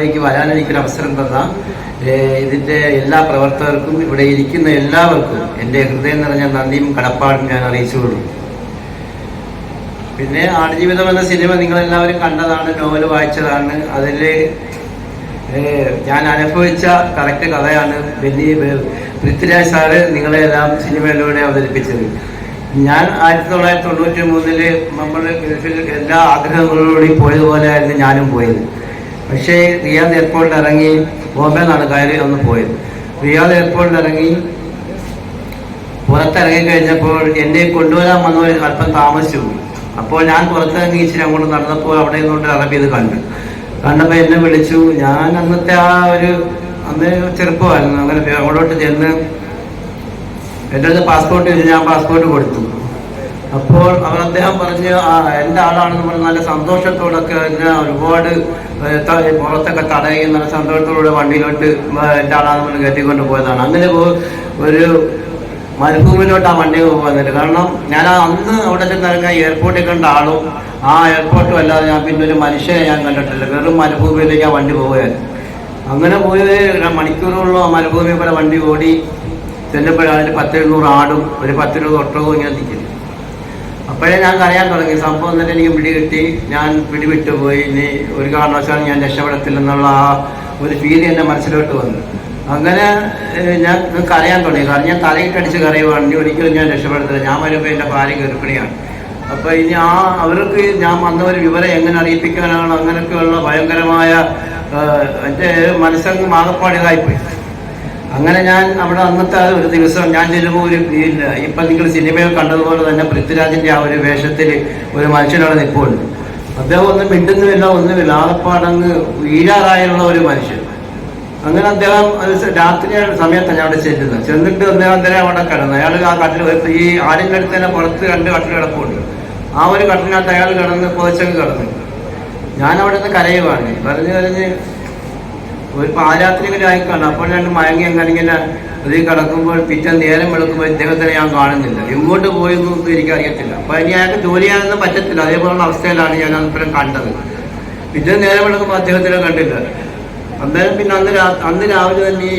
ചാനലിലേക്ക് വരാൻ എനിക്കൊരു അവസരം തന്ന ഇതിന്റെ എല്ലാ പ്രവർത്തകർക്കും ഇവിടെ ഇരിക്കുന്ന എല്ലാവർക്കും എന്റെ ഹൃദയം നിറഞ്ഞ നന്ദിയും കടപ്പാടും ഞാൻ അറിയിച്ചുകൊള്ളു. പിന്നെ ആടുജീവിതം എന്ന സിനിമ നിങ്ങളെല്ലാവരും കണ്ടതാണ് നോവൽ വായിച്ചതാണ്. അതിൽ ഞാൻ അനുഭവിച്ച കറക്റ്റ് കഥയാണ് വലിയ പൃഥ്വിരാജ് സാറ് നിങ്ങളെല്ലാം സിനിമയിലൂടെ അവതരിപ്പിച്ചത്. ഞാൻ ആയിരത്തി തൊള്ളായിരത്തി തൊണ്ണൂറ്റി മൂന്നിൽ നമ്മൾ ഗൾഫിൽ എല്ലാ ആഗ്രഹങ്ങളോടുകൂടി പോയതുപോലെ ആയിരുന്നു ഞാനും പോയത്. പക്ഷേ റിയാദ് എയർപോർട്ടിൽ ഇറങ്ങി ബോംബെ നിന്നാണ് കയറി ഒന്ന് പോയത് റിയാദ് എയർപോർട്ടിൽ ഇറങ്ങി പുറത്തിറങ്ങി കഴിഞ്ഞപ്പോൾ എന്നെ കൊണ്ടുവരാൻ വന്നവർ അല്പം താമസിച്ചു. അപ്പോൾ ഞാൻ പുറത്തിറങ്ങി ഇച്ചിരി അങ്ങോട്ട് നടന്നപ്പോൾ അവിടെ നിന്നുകൊണ്ട് അറബി ഇത് കണ്ടു. കണ്ടപ്പോൾ എന്നെ വിളിച്ചു ഞാൻ അന്നത്തെ ആ ഒരു അന്ന് ചെറുപ്പമായിരുന്നു. അങ്ങനെ അങ്ങോട്ട് ചെന്ന് എന്റെ അടുത്ത് പാസ്പോർട്ട് ചോദിച്ചു ഞാൻ പാസ്പോർട്ട് കൊടുത്തു. അപ്പോൾ അവർ അദ്ദേഹം പറഞ്ഞ് എന്റെ ആളാണെന്ന് പറഞ്ഞ് നല്ല സന്തോഷത്തോടൊക്കെ എന്നെ ഒരുപാട് പുറത്തൊക്കെ തടയുകയും നല്ല സന്തോഷത്തോടെ വണ്ടിയിലോട്ട് പറഞ്ഞ് കയറ്റിക്കൊണ്ട് പോയതാണ് അങ്ങനെ ഒരു മരുഭൂമിയിലോട്ട് ആ വണ്ടി പോകുന്നുണ്ട് കാരണം ഞാൻ അന്ന് അവിടെ ചെന്നിറങ്ങിയ എയർപോർട്ടിൽ കണ്ട ആളും ആ എയർപോർട്ടും അല്ലാതെ ഞാൻ പിന്നെ ഒരു മനുഷ്യനെ ഞാൻ കണ്ടിട്ടില്ല. വെറും മരുഭൂമിയിലേക്ക് ആ വണ്ടി പോവുകയായിരുന്നു. അങ്ങനെ പോയത് മണിക്കൂറുകളിലും ആ മരുഭൂമി കൂടെ വണ്ടി ഓടി ചെല്ലുമ്പോഴാണ് ഒരു പത്ത് എഴുന്നൂറ് ആടും ഒരു പത്ത് ഇരുപത് ഒട്ടകവും ഇങ്ങനെ നിൽക്കുന്നു അപ്പോഴേ ഞാൻ കരയാൻ തുടങ്ങി. സംഭവം എന്നിട്ട് എനിക്ക് പിടികിട്ടി ഞാൻ പിടിവിട്ടു പോയി. ഇനി ഒരു കാരണവശാലും ഞാൻ രക്ഷപ്പെടത്തില്ലെന്നുള്ള ആ ഒരു ഫീൽ എന്റെ മനസ്സിലോട്ട് വന്നു. അങ്ങനെ ഞാൻ കരയാൻ തുടങ്ങി. കാരണം ഞാൻ തലയിട്ടടിച്ച് കരയുവാണ്. ഇനി ഒരിക്കലും ഞാൻ രക്ഷപ്പെടത്തില്ല. ഞാൻ വരുമ്പോൾ എന്റെ ഭാര്യ ഗർഭിണിയാണ്. അപ്പോൾ ഇനി ആ അവർക്ക് ഞാൻ വന്ന ഒരു വിവരം എങ്ങനെ അറിയിപ്പിക്കാനാണ് അങ്ങനെയൊക്കെയുള്ള ഭയങ്കരമായ എന്റെ മനസ്സങ്ങ് മാകപ്പാടിതായിപ്പോയി അങ്ങനെ ഞാൻ അവിടെ അന്നത്തെ ഒരു ദിവസം ഞാൻ ചെല്ലുമ്പോൾ ഒരു ഇപ്പം നിങ്ങൾ സിനിമയിൽ കണ്ടതുപോലെ തന്നെ പൃഥ്വിരാജിന്റെ ആ ഒരു വേഷത്തിൽ ഒരു മനുഷ്യനാണ് നിൽപ്പുണ്ട് അദ്ദേഹം ഒന്നും മിണ്ടുന്നുമില്ല ഒന്നുമില്ല. ആളപ്പാടങ്ങ് വീഴാറായുള്ള ഒരു മനുഷ്യൻ. അങ്ങനെ അദ്ദേഹം രാത്രി സമയത്താണ് ഞാൻ അവിടെ ചെല്ലുന്നത്. ചെന്നിട്ട് അദ്ദേഹം അന്നേരം അവിടെ കിടന്നു. അയാൾ ആ കട്ടിൽ ഈ ആടിന്റെ അടുത്ത് തന്നെ പുറത്ത് രണ്ട് കട്ടിൽ കിടപ്പുണ്ട്. ആ ഒരു കട്ടിനകത്ത് അയാൾ കിടന്ന് പുതച്ചങ്ങ് കിടന്നു. ഞാൻ അവിടെ നിന്ന് കരയുവാണ്. പറഞ്ഞു കരഞ്ഞ് ഒരു ഇങ്ങനെ ആയിക്കാണ് അപ്പോൾ ഞാൻ മയങ്ങി അങ്ങനെ ഇതിൽ കിടക്കുമ്പോൾ പിറ്റേ നേരം വെളുക്കുമ്പോൾ ഇദ്ദേഹത്തിനെ ഞാൻ കാണുന്നില്ല. എങ്ങോട്ട് പോയി എനിക്ക് അറിയത്തില്ല അപ്പൊ ഇനി അയാൾക്ക് ജോലി ചെയ്യാനൊന്നും പറ്റത്തില്ല. അതേപോലുള്ള അവസ്ഥയിലാണ് ഞാൻ അന്നേരം കണ്ടത്. പിറ്റേ നേരം വെളുക്കുമ്പോൾ അദ്ദേഹത്തിനെ കണ്ടില്ല. അന്നേരം പിന്നെ അന്ന് അന്ന് രാവിലെ തന്നെ ഈ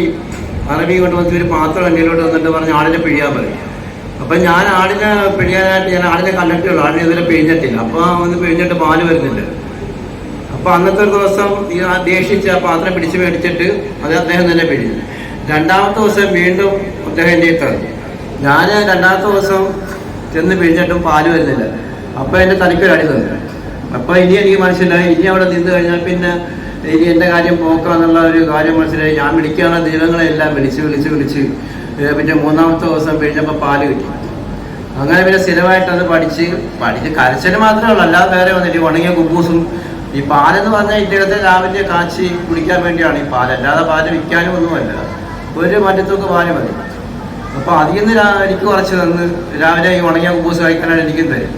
അറബി കൊണ്ട് വന്നിട്ട് ഒരു പാത്രം എന്നിലോട്ട് വന്നിട്ട് പറഞ്ഞ് ആടിനെ പിഴിയാൻ പറയും. അപ്പൊ ഞാൻ ആടിനെ പിഴിയാനായിട്ട് ഞാൻ ആടിനെ കണ്ടിട്ടുള്ളൂ ആടിനെ ഇതുവരെ പിഴിഞ്ഞിട്ടില്ല. അപ്പൊ ഒന്ന് പിഴിഞ്ഞിട്ട് പാൽ വരുന്നില്ല. അപ്പൊ അന്നത്തെ ഒരു ദിവസം ഈ ദേഷിച്ച് ആ പാത്രം പിടിച്ച് മേടിച്ചിട്ട് അത് അദ്ദേഹം തന്നെ പിടിച്ചു രണ്ടാമത്തെ ദിവസം വീണ്ടും അദ്ദേഹം എന്റെ തന്നു ഞാൻ രണ്ടാമത്തെ ദിവസം ചെന്ന് പിഴിഞ്ഞിട്ടും പാൽ വരുന്നില്ല. അപ്പൊ എന്റെ തനിക്കൊരടി തന്നു അപ്പൊ ഇനി എനിക്ക് മനസ്സിലായി ഇനി അവിടെ നിന്ന് കഴിഞ്ഞാൽ പിന്നെ ഇനി എന്റെ കാര്യം പോക്കാന്നുള്ള ഒരു കാര്യം മനസ്സിലായി. ഞാൻ വിളിക്കാനുള്ള ദൈവങ്ങളെല്ലാം വിളിച്ച് വിളിച്ച് വിളിച്ച് പിന്നെ മൂന്നാമത്തെ ദിവസം പിഴിഞ്ഞപ്പോൾ പാൽ കിട്ടി. അങ്ങനെ പിന്നെ സ്ഥിരമായിട്ട് അത് പഠിച്ച് പഠിച്ച് കരച്ചിൽ മാത്രമേ ഉള്ളൂ. അല്ലാതെ വേറെ വന്നിട്ട് ഉണങ്ങിയ കുബൂസും ഈ പാലെന്ന് പറഞ്ഞാൽ ഇദ്ദേഹത്തെ രാവിലെ കാച്ചി കുടിക്കാൻ വേണ്ടിയാണ് ഈ പാൽ അല്ലാതെ പാൽ വിൽക്കാനും ഒന്നുമല്ല. ഒരു മറ്റത്തൊക്കെ പാൽ മതി. അപ്പോൾ അതിൽ നിന്ന് എനിക്ക് കുറച്ച് തന്ന് രാവിലെ ഈ ഉണങ്ങിയ കുബൂസ് കഴിക്കാനാണ് എനിക്ക് തരും.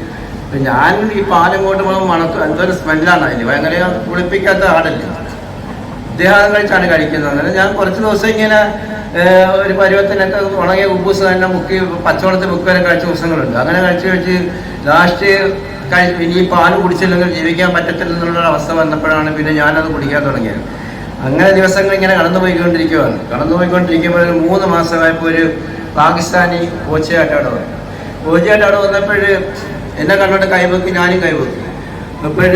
അപ്പൊ ഞാൻ ഈ പാലങ്ങോട്ട് പോകുമ്പോൾ മണത്തു എന്തൊരു സ്മെല്ലാണ് അതിന് ഭയങ്കര കുളിപ്പിക്കാത്ത ആടല്ല. ഇദ്ദേഹം കഴിച്ചാണ് കഴിക്കുന്നത്. അങ്ങനെ ഞാൻ കുറച്ച് ദിവസം ഇങ്ങനെ ഒരു പരുവത്തിനൊക്കെ ഉണങ്ങിയ ഉപ്പൂസ് തന്നെ മുക്കി പച്ചവെള്ളത്തിൽ മുക്കി വരെ കഴിച്ച ദിവസങ്ങളുണ്ട്. അങ്ങനെ കഴിച്ച് കഴിച്ച് ലാസ്റ്റ് ഇനി പാൽ കുടിച്ചില്ലെങ്കിൽ ജീവിക്കാൻ പറ്റത്തില്ലെന്നുള്ള അവസ്ഥ വന്നപ്പോഴാണ് പിന്നെ ഞാനത് കുടിക്കാൻ തുടങ്ങിയത്. അങ്ങനെ ദിവസങ്ങൾ ഇങ്ങനെ കടന്നു കടന്നുപോയിക്കൊണ്ടിരിക്കുമ്പോൾ മൂന്ന് മാസമായപ്പോൾ ഒരു പാകിസ്ഥാനി കോച്ചയായിട്ട് അവിടെ വന്നു. കോച്ചയായിട്ട് വന്നപ്പോൾ എന്നെ കണ്ടോട്ട് കൈവക്കി ഞാനും കൈവക്കി അപ്പോൾ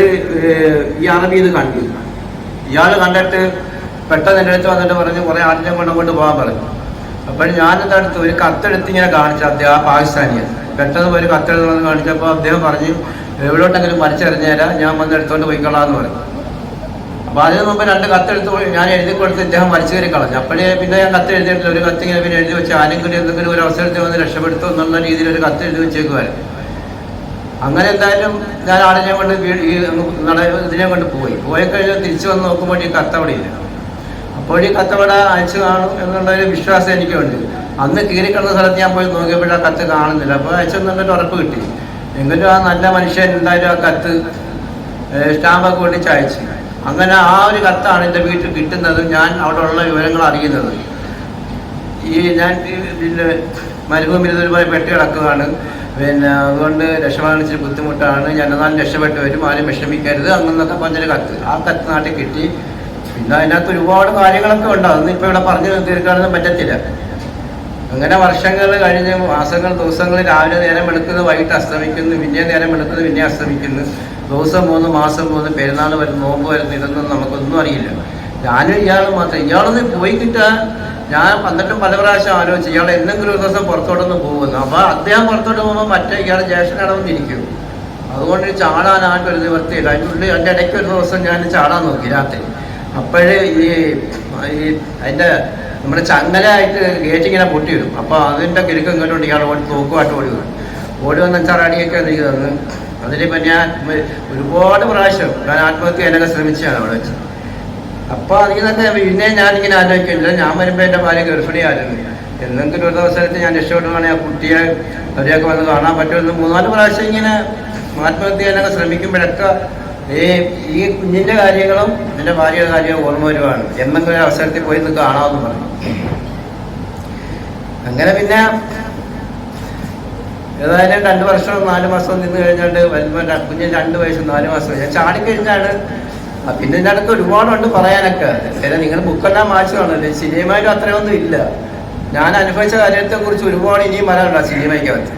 ഈ അറബി ഇത് കണ്ടു. ഇയാൾ കണ്ടിട്ട് പെട്ടെന്ന് എന്റെ അടുത്ത് വന്നിട്ട് പറഞ്ഞു കുറേ ആടിനെ കൊണ്ട് അങ്ങോട്ട് പോകാൻ പറഞ്ഞു. അപ്പോൾ ഞാൻ അടുത്ത് ഒരു കത്തെടുത്ത് ഇങ്ങനെ കാണിച്ചു അദ്ദേഹം ആ പാകിസ്ഥാനിയെ. പെട്ടെന്ന് ഒരു കത്തെടുത്ത് കാണിച്ചപ്പോൾ അദ്ദേഹം പറഞ്ഞു എവിടോട്ടെങ്കിലും മരിച്ചെറിഞ്ഞേരാ ഞാൻ വന്ന് എടുത്തോണ്ട് പോയിക്കൊള്ളാന്ന് പറഞ്ഞു. അപ്പോൾ അതിന് മുമ്പ് രണ്ട് കത്തെടുത്ത് ഞാൻ എഴുതി കൊടുത്ത് ഇദ്ദേഹം മരിച്ചു കയറി കളഞ്ഞു. അപ്പോഴേ പിന്നെ ഞാൻ കത്ത് എഴുതിയിട്ടില്ല. ഒരു കത്ത് ഇങ്ങനെ പിന്നെ എഴുതി വെച്ച് ആരെങ്കിലും എന്തെങ്കിലും ഒരു അവസരത്തിൽ വന്ന് രക്ഷപ്പെടുത്തും എന്നുള്ള രീതിയിൽ ഒരു കത്ത് എഴുതി വെച്ചേക്കുമായിരുന്നു അങ്ങനെ എന്തായാലും ഞാൻ ആടിനെ കൊണ്ട് നട ഇതിനെ കൊണ്ട് പോയി. പോയി കഴിഞ്ഞ് തിരിച്ചു വന്ന് നോക്കുമ്പോൾ ഈ കത്തവിടെ ഇല്ല. അപ്പോൾ ഈ കത്തവിടെ അയച്ചു കാണും എന്നുള്ള ഒരു വിശ്വാസം എനിക്കുണ്ട്. അന്ന് കീറിക്കിടന്ന സ്ഥലത്ത് ഞാൻ പോയി നോക്കിയപ്പോഴാണ് കത്ത് കാണുന്നില്ല. അപ്പോൾ അയച്ചെന്നുള്ളൊരു ഉറപ്പ് കിട്ടി. എങ്കിലും ആ നല്ല മനുഷ്യൻ എന്തായാലും ആ കത്ത് സ്റ്റാമ്പൊക്കെ ഒട്ടിച്ച് അയച്ചു. അങ്ങനെ ആ ഒരു കത്താണ് എന്റെ വീട്ടിൽ കിട്ടുന്നത്. ഞാൻ അവിടെ ഉള്ള വിവരങ്ങൾ അറിയുന്നത്. ഈ ഞാൻ പിന്നെ മരുഭൂമിയിൽ ഒരുപാട് പെട്ടി കിടക്കുകയാണ്. പിന്നെ അതുകൊണ്ട് രക്ഷപ്പെടാൻ ബുദ്ധിമുട്ടാണ്. ഞാൻ എന്നാലും രക്ഷപ്പെട്ട് വരും. ആരും വിഷമിക്കരുത്. അങ്ങനെന്നൊക്കെ പറഞ്ഞൊരു കത്ത്. ആ കത്ത് നാട്ടിൽ കിട്ടി. പിന്നെ അതിനകത്ത് ഒരുപാട് കാര്യങ്ങളൊക്കെ ഉണ്ട്. അതൊന്നും ഇപ്പോൾ ഇവിടെ പറഞ്ഞു തീർക്കാനൊന്നും പറ്റത്തില്ല. അങ്ങനെ വർഷങ്ങൾ കഴിഞ്ഞ് മാസങ്ങൾ ദിവസങ്ങൾ രാവിലെ നേരം എടുക്കുന്നത് വൈകിട്ട് അസ്തമിക്കുന്നു പിന്നെ നേരം എടുക്കുന്നത് പിന്നെ അസ്തമിക്കുന്നു. ദിവസം മൂന്ന് മാസം മൂന്ന് പെരുന്നാൾ വരുന്നു നോമ്പ് വരുന്നു ഇതൊന്നും നമുക്കൊന്നും അറിയില്ല. ഞാനും ഇയാൾ മാത്രം. ഇയാളൊന്ന് പോയി കിട്ടാൻ ഞാൻ പന്ത്രണ്ടും പല പ്രാവശ്യം ആലോചിച്ചു ഇയാൾ എന്തെങ്കിലും ഒരു ദിവസം പുറത്തോട്ടൊന്ന് പോകുന്നു. അപ്പോൾ അദ്ദേഹം പുറത്തോട്ട് പോകുമ്പോൾ മറ്റേ ഇയാൾ ജ്യേഷ്ഠൻ അടവന്നിരിക്കും അതുകൊണ്ട് ചാടാനായിട്ട് ഒരു നിവൃത്തിയില്ല. അതിന്റെ ഉള്ളിൽ അതിന്റെ ഇടയ്ക്ക് ഒരു ദിവസം ഞാൻ ചാടാൻ നോക്കി രാത്രി. അപ്പോഴേ ഈ അതിന്റെ നമ്മുടെ ചങ്ങലായിട്ട് ഗേറ്റ് ഇങ്ങനെ പൊട്ടി വരും. അപ്പോൾ അതിന്റെ കിരുക്കം ഇങ്ങോട്ട് ഇയാൾ ഓടി തോക്കുമായിട്ട് ഓടി വരും. ഓടി വന്ന് അച്ചാർ അടിയൊക്കെ എനിക്ക് തന്നു അതിലിപ്പോൾ ഞാൻ ഒരുപാട് പ്രാവശ്യം ഞാൻ ആത്മഹത്യ എന്നൊക്കെ ശ്രമിച്ചതാണ് അവിടെ വെച്ച്. അപ്പോൾ അതിൽ തന്നെ പിന്നെ ഞാനിങ്ങനെ ആലോചിക്കുന്നില്ല. ഞാൻ വരുമ്പോൾ എന്റെ ഭാര്യ ഗർഭിണി ആയിരുന്നു. എന്തെങ്കിലും ഒരു ദിവസത്തിൽ ഞാൻ രക്ഷപ്പെടുവാണെങ്കിൽ ആ കുട്ടിയെ അവരെയൊക്കെ വന്ന് കാണാൻ പറ്റുമെന്ന് മൂന്നാൽ പ്രാവശ്യം ഇങ്ങനെ ആത്മഹത്യ എന്നൊക്കെ ശ്രമിക്കുമ്പോഴൊക്കെ ഈ ഈ കുഞ്ഞിന്റെ കാര്യങ്ങളും എന്റെ ഭാര്യയുടെ കാര്യവും ഓർമ്മ വരുവാണ്. എന്തെങ്കിലും അവസരത്തിൽ പോയി നിന്ന് കാണാമെന്ന് പറഞ്ഞു. അങ്ങനെ പിന്നെ ഏതായാലും രണ്ട് വർഷം നാല് മാസം നിന്ന് കഴിഞ്ഞാണ്ട് വരുമ്പോൾ കുഞ്ഞിന് രണ്ട് വയസ്സും നാല് മാസം. ഞാൻ ചാടിക്കഴിഞ്ഞാണ് കഴിഞ്ഞാണ്. പിന്നെ ഇതിന്റെ അടുത്ത് ഒരുപാടുണ്ട് പറയാനൊക്കെ. പിന്നെ നിങ്ങൾ ബുക്കെല്ലാം വായിച്ചു കാണല്ലേ സിനിമയിലും അത്രയൊന്നും ഇല്ല. ഞാൻ അനുഭവിച്ച കാര്യത്തെ കുറിച്ച് ഒരുപാട് ഇനിയും പറയാനുണ്ട് ആ സിനിമയ്ക്കകത്ത്.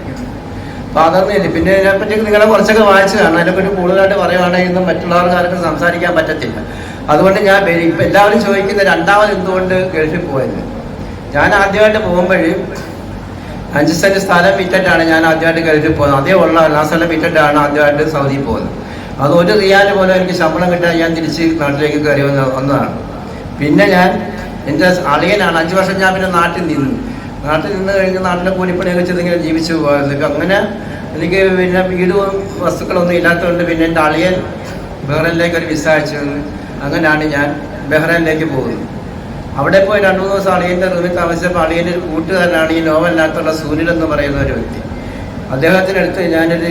അപ്പൊ പിന്നെ ഇതിനെപ്പറ്റി നിങ്ങളെ കുറച്ചൊക്കെ വായിച്ചു കാണാം അതിനെപ്പറ്റി കൂടുതലായിട്ട് പറയുവാണെങ്കിൽ ഇന്നും മറ്റുള്ളവർക്ക് ആർക്കും സംസാരിക്കാൻ പറ്റത്തില്ല. അതുകൊണ്ട് ഞാൻ ഇപ്പം എല്ലാവരും ചോദിക്കുന്ന രണ്ടാമത് എന്തുകൊണ്ട് ഗൾഫിൽ പോയത്? ഞാൻ ആദ്യമായിട്ട് പോകുമ്പോൾ അഞ്ച് സെന്റ് സ്ഥലം വിറ്റിട്ടാണ് ഞാൻ ആദ്യമായിട്ട് ഗൾഫിൽ പോകുന്നത് അതേ ഉള്ള. എല്ലാ സ്ഥലം വിറ്റിട്ടാണ് ആദ്യമായിട്ട് സൗദിയിൽ പോകുന്നത് അത് ഒരു റിയാൽ പോലും എനിക്ക് ശമ്പളം കിട്ടാൻ ഞാൻ തിരിച്ച് നാട്ടിലേക്ക് കയറി വന്ന വന്നതാണ് പിന്നെ ഞാൻ എന്റെ അളിയനാണ്. അഞ്ച് വർഷം ഞാൻ പിന്നെ നാട്ടിൽ നിന്നു. നാട്ടിൽ നിന്ന് കഴിഞ്ഞ് നാട്ടിലെ കൂലിപ്പണിയൊക്കെ ചെയ്തെങ്കിലും ജീവിച്ചു ഇപ്പം അങ്ങനെ എനിക്ക് പിന്നെ വീടും വസ്തുക്കളൊന്നും ഇല്ലാത്തതുകൊണ്ട് പിന്നെ എന്റെ അളിയൻ ബഹ്റൈനിലേക്ക് ഒരു വിസ അയച്ചു അങ്ങനെയാണ് ഞാൻ ബഹ്റൈനിലേക്ക് പോകുന്നത്. അവിടെ പോയി രണ്ടു മൂന്ന് ദിവസം അളിയന്റെ റൂമിൽ താമസിച്ചപ്പോൾ അളിയന്റെ ഒരു കൂട്ടുകാരനാണ് ഈ നോവലിനകത്തുള്ള സൂര്യൻ എന്ന് പറയുന്ന ഒരു വ്യക്തി. അദ്ദേഹത്തിനടുത്ത് ഞാനൊരു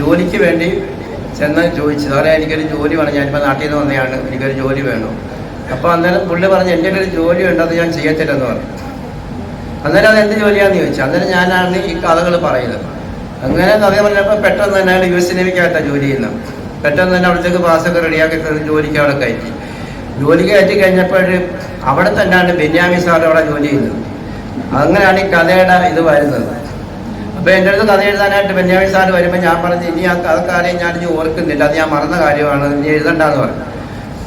ജോലിക്ക് വേണ്ടി ചെന്ന് ചോദിച്ചു. സാറേ എനിക്കൊരു ജോലി വേണം. ഞാനിപ്പോൾ നാട്ടിൽ നിന്ന് വന്നതാണ്. എനിക്കൊരു ജോലി വേണം. അപ്പോൾ അന്നേരം പുള്ളി പറഞ്ഞ് എന്റെ ഒരു ജോലി ഉണ്ട് അത് ഞാൻ ചെയ്യത്തില്ലെന്ന് പറഞ്ഞു. അന്നേരം അത് എന്ത് ജോലിയാണെന്ന് ചോദിച്ചു അന്നേരം ഞാനാണ് ഈ കഥകൾ പറയുന്നത്. അങ്ങനെ കഥ പറഞ്ഞപ്പോൾ പെട്ടെന്ന് തന്നെ അയാൾ യു എസ് സിനിമയ്ക്കായിട്ടാണ് ജോലി ചെയ്യുന്നത്. പെട്ടെന്ന് തന്നെ അവിടത്തേക്ക് പാസ്സൊക്കെ റെഡിയാക്കി ജോലിക്ക് അവിടെ കയറ്റി. ജോലിക്ക് കയറ്റി കഴിഞ്ഞപ്പോൾ അവിടെ തന്നെയാണ് ബെന്യാമി സാർ അവിടെ ജോലി ചെയ്യുന്നത്. അങ്ങനെയാണ് ഈ കഥയുടെ ഇത് വരുന്നത്. അപ്പോൾ എന്റെ അടുത്ത് കഥ എഴുതാനായിട്ട് ബെന്യാമി സാർ വരുമ്പോൾ ഞാൻ പറഞ്ഞു ഇനി ആ കഥക്കാരെ ഞാൻ ഇനി ഓർക്കുന്നില്ല. അത് ഞാൻ മറന്ന കാര്യമാണ്. ഇനി എഴുതണ്ടെന്ന് പറഞ്ഞു.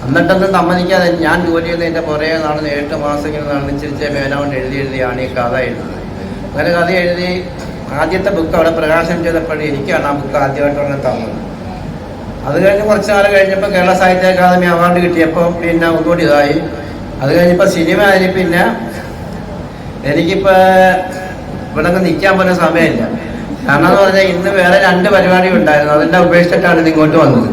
എന്നിട്ടൊന്നും സമ്മതിക്കാതെ ഞാൻ ജോലി ചെയ്യുന്നതിന്റെ പുറകെ നടന്ന് എട്ട് മാസം ഇങ്ങനെ നടന്നിച്ചിരിച്ച ചിരിച്ച കൊണ്ട് എഴുതി എഴുതിയാണ് ഈ കഥ എഴുതുന്നത്. അങ്ങനെ കഥ എഴുതി ആദ്യത്തെ ബുക്ക് അവിടെ പ്രകാശനം ചെയ്തപ്പോഴും എനിക്കാണ് ആ ബുക്ക് ആദ്യമായിട്ട് തന്നെ തന്നത്. അത് കഴിഞ്ഞ് കുറച്ച് നാൾ കഴിഞ്ഞപ്പോൾ കേരള സാഹിത്യ അക്കാദമി അവാർഡ് കിട്ടിയപ്പോൾ പിന്നെ ഒന്നുകൂടി ഇതായി. അത് കഴിഞ്ഞപ്പോൾ സിനിമ ആയി പിന്നെ എനിക്കിപ്പോൾ ഇവിടെ നിൽക്കാൻ പോലും സമയമില്ല. കാരണം എന്ന് പറഞ്ഞാൽ ഇന്ന് വേറെ രണ്ട് പരിപാടി ഉണ്ടായിരുന്നു അതിന്റെ ഉപേക്ഷിച്ചിട്ടാണ് ഇത് ഇങ്ങോട്ട് വന്നത്.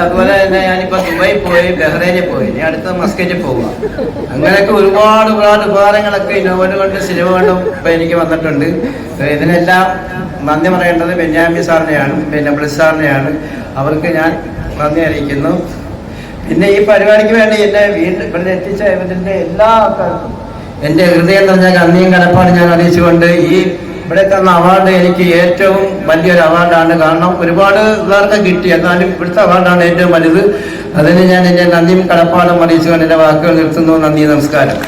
അതുപോലെ തന്നെ ഞാനിപ്പോ ദുബായി പോയി ബഹ്റൈനിൽ പോയി. ഇനി അടുത്ത മസ്കറ്റിൽ പോവുക അങ്ങനെയൊക്കെ ഒരുപാട് ഒരുപാട് ഉപകാരങ്ങളൊക്കെ ഈ കൊണ്ട് സിനിമ കൊണ്ടും ഇപ്പൊ എനിക്ക് വന്നിട്ടുണ്ട്. ഇതിനെല്ലാം നന്ദി പറയേണ്ടത് ബെന്യാമി സാറിനെയാണ് പിന്നെ ബ്ലിസ് സാറിനെയാണ്. അവർക്ക് ഞാൻ നന്ദി അറിയിക്കുന്നു. പിന്നെ ഈ പരിപാടിക്ക് വേണ്ടി എന്നെ വീണ്ടും ഇവിടെ എത്തിച്ച ഇവരുടെ എല്ലാ ആൾക്കാർക്കും എന്റെ ഹൃദയം നിറഞ്ഞ നന്ദിയും കടപ്പാട് ഞാൻ അറിയിച്ചുകൊണ്ട് ഈ ഇവിടെ തന്ന അവാർഡ് എനിക്ക് ഏറ്റവും വലിയൊരു അവാർഡാണ് കാരണം ഒരുപാട് പേർക്ക് കിട്ടി. എന്നാലും ഇവിടുത്തെ അവാർഡാണ് ഏറ്റവും വലുത്. അതിന് ഞാൻ എന്റെ നന്ദിയും കടപ്പാടും അറിയിച്ചുകൊണ്ട് എന്റെ വാക്കുകൾ നിർത്തുന്നു. നന്ദി നമസ്കാരം.